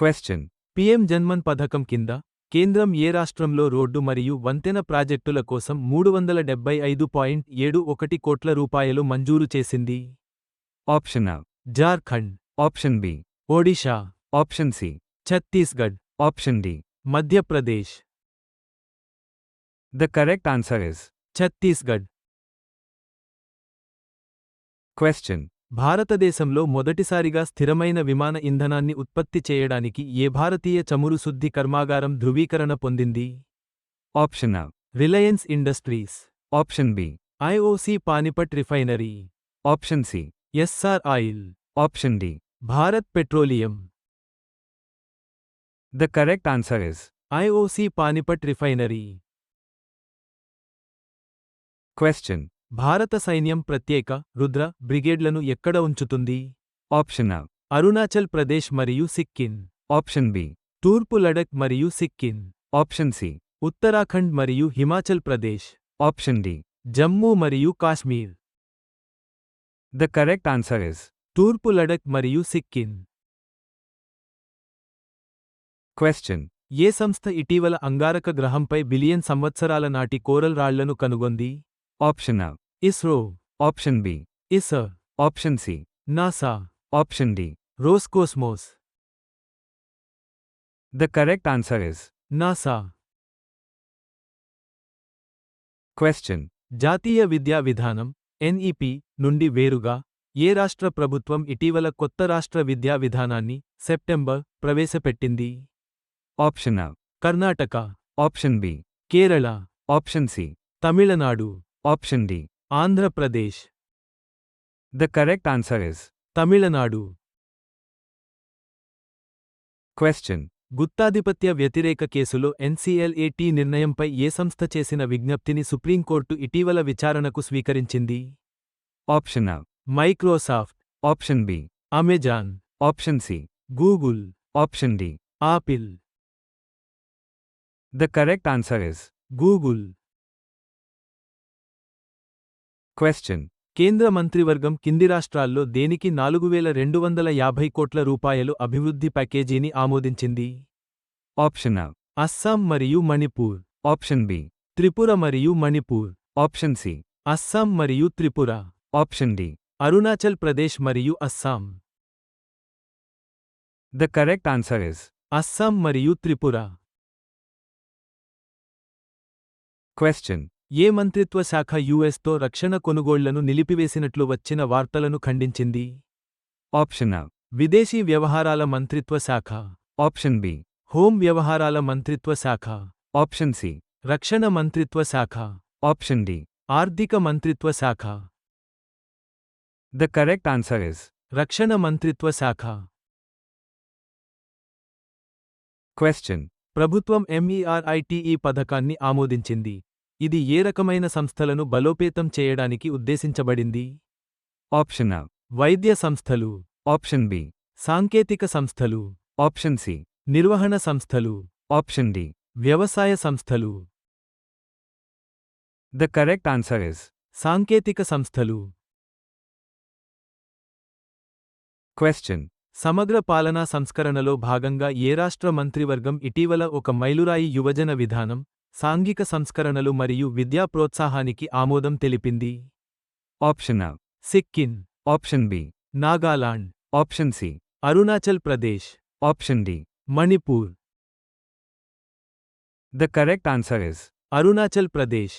Question. PM JANMAN పథకం కింద కేంద్రం ఏ రాష్ట్రంలో రోడ్డు మరియు వంతెన ప్రాజెక్టుల కోసం మూడు వందల డెబ్బై ఐదు పాయింట్ ఏడు ఒకటి కోట్ల రూపాయలు మంజూరు చేసింది Option A. Jharkhand Option B. Odisha Option C. Chhattisgarh Option D. Madhya Pradesh The correct answer is Chhattisgarh Question. భారతదేశంలో మొదటిసారిగా స్థిరమైన విమాన ఇంధనాన్ని ఉత్పత్తి చేయడానికి ఏ భారతీయ చమురు శుద్ధి కర్మాగారం ధృవీకరణ పొందింది Option A. Reliance Industries Option B. IOC Panipat refinery Option C. SR oil Option D. Bharat Petroleum The correct answer is IOC Panipat refinery Question. భారత సైన్యం ప్రత్యేక రుద్ర బ్రిగేడ్లను ఎక్కడ ఉంచుతుంది Option A. అరుణాచల్ ప్రదేశ్ మరియు సిక్కిం Option B. తూర్పు లడక్ మరియు సిక్కిం Option C. ఉత్తరాఖండ్ మరియు Himachal Pradesh Option D. Jammu మరియు Kashmir The correct answer is తూర్పు లడక్ మరియు సిక్కిం Question. ఏ సంస్థ ఇటీవల అంగారక గ్రహంపై బిలియన్ సంవత్సరాల నాటి కోరల్ రాళ్ళను కనుగొంది Option A. ISRO Option B. ISER Option C. NASA Option D. Roscosmos The correct answer is NASA Question. జాతీయ విద్యా విధానం ఎన్ఈపి నుండి వేరుగా ఏ రాష్ట్ర ప్రభుత్వం ఇటీవల కొత్త రాష్ట్ర విద్యా విధానాన్ని సెప్టెంబర్ ప్రవేశపెట్టింది A. Karnataka Option B. Kerala Option C. Tamil Nadu Option D. Andhra Pradesh The correct answer is Tamil Nadu Question. గుత్తాధిపత్య వ్యతిరేక కేసులో ఎన్సీఎల్ఏటీ నిర్ణయంపై ఏ సంస్థ చేసిన విజ్ఞప్తిని సుప్రీంకోర్టు ఇటీవల విచారణకు స్వీకరించింది Option A. Microsoft Option B. Amazon Option C. Google Option D. Apple The correct answer is Google Question. కేంద్ర మంత్రివర్గం కింది రాష్ట్రాల్లో దేనికి నాలుగు వేల రెండు వందల యాభై కోట్ల రూపాయలు అభివృద్ధి ప్యాకేజీని ఆమోదించింది Option A. అస్సాం మరియు మణిపూర్ Option B. త్రిపుర మరియు మణిపూర్ Option C. అస్సాం మరియు త్రిపుర Option D. అరుణాచల్ ప్రదేశ్ మరియు Assam The correct answer is Assam మరియు త్రిపుర Question. ఏ మంత్రిత్వ శాఖ యుఎస్తో రక్షణ కొనుగోళ్ళను నిలిపివేసినట్లు వచ్చిన వార్తలను ఖండించింది A. విదేశీ వ్యవహారాల మంత్రిత్వ శాఖ Option B. హోం వ్యవహారాల మంత్రిత్వ శాఖ Option C. రక్షణ మంత్రిత్వ శాఖ Option D. ఆర్థిక మంత్రిత్వ శాఖ The correct answer is రక్షణ మంత్రిత్వ శాఖ Question. ప్రభుత్వం ఎంఈఆర్ఐటిఈ పథకాన్ని ఆమోదించింది ఇది ఏ రకమైన సంస్థలను బలోపేతం చేయడానికి ఉద్దేశించబడింది A. వైద్య సంస్థలు Option B. సాంకేతిక సంస్థలు Option C. నిర్వహణ సంస్థలు Option D. వ్యవసాయ సంస్థలు The correct answer is సాంకేతిక సంస్థలు Question. సమగ్ర పాలనా సంస్కరణలో భాగంగా ఏ రాష్ట్ర మంత్రివర్గం ఇటీవల ఒక మైలురాయి యువజన విధానం సాంఘిక సంస్కరణలు మరియు విద్యా ప్రోత్సాహానికి ఆమోదం తెలిపింది A. Sikkim Option B. Nagaland Option C. Arunachal Pradesh Option D. Manipur The correct answer is Arunachal Pradesh